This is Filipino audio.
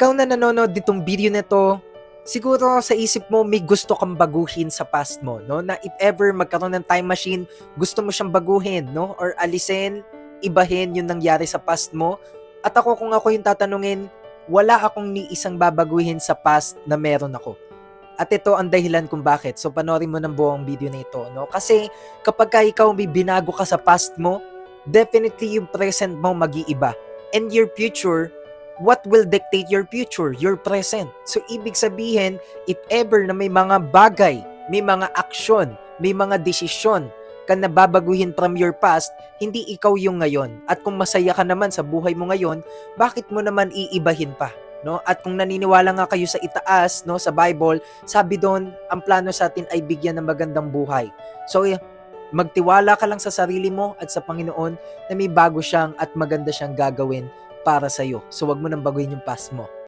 ikaw na nanonood ditong video na to, siguro sa isip mo may gusto kang baguhin sa past mo, no? Na if ever magkaroon ng time machine, gusto mo siyang baguhin, no? Or alisin, ibahin yung nangyari sa past mo. At ako kung ako yung tatanungin, wala akong ni isang babaguhin sa past na meron ako. At ito ang dahilan kung bakit. So panoorin mo ng buong video na ito, no? Kasi kapag ka ikaw may binago ka sa past mo, definitely yung present mo mag-iiba. And your future, what will dictate your future? Your present. So ibig sabihin, if ever na may mga bagay, may mga aksyon, may mga desisyon ka na babaguhin from your past, hindi ikaw yung ngayon. At kung masaya ka naman sa buhay mo ngayon, bakit mo naman iibahin pa? No? At kung naniniwala nga kayo sa itaas, no, sa Bible, sabi doon, ang plano sa atin ay bigyan ng magandang buhay. So, eh, magtiwala ka lang sa sarili mo at sa Panginoon na may bago siyang at maganda siyang gagawin para sa iyo. So, wag mo nang baguhin yung past mo.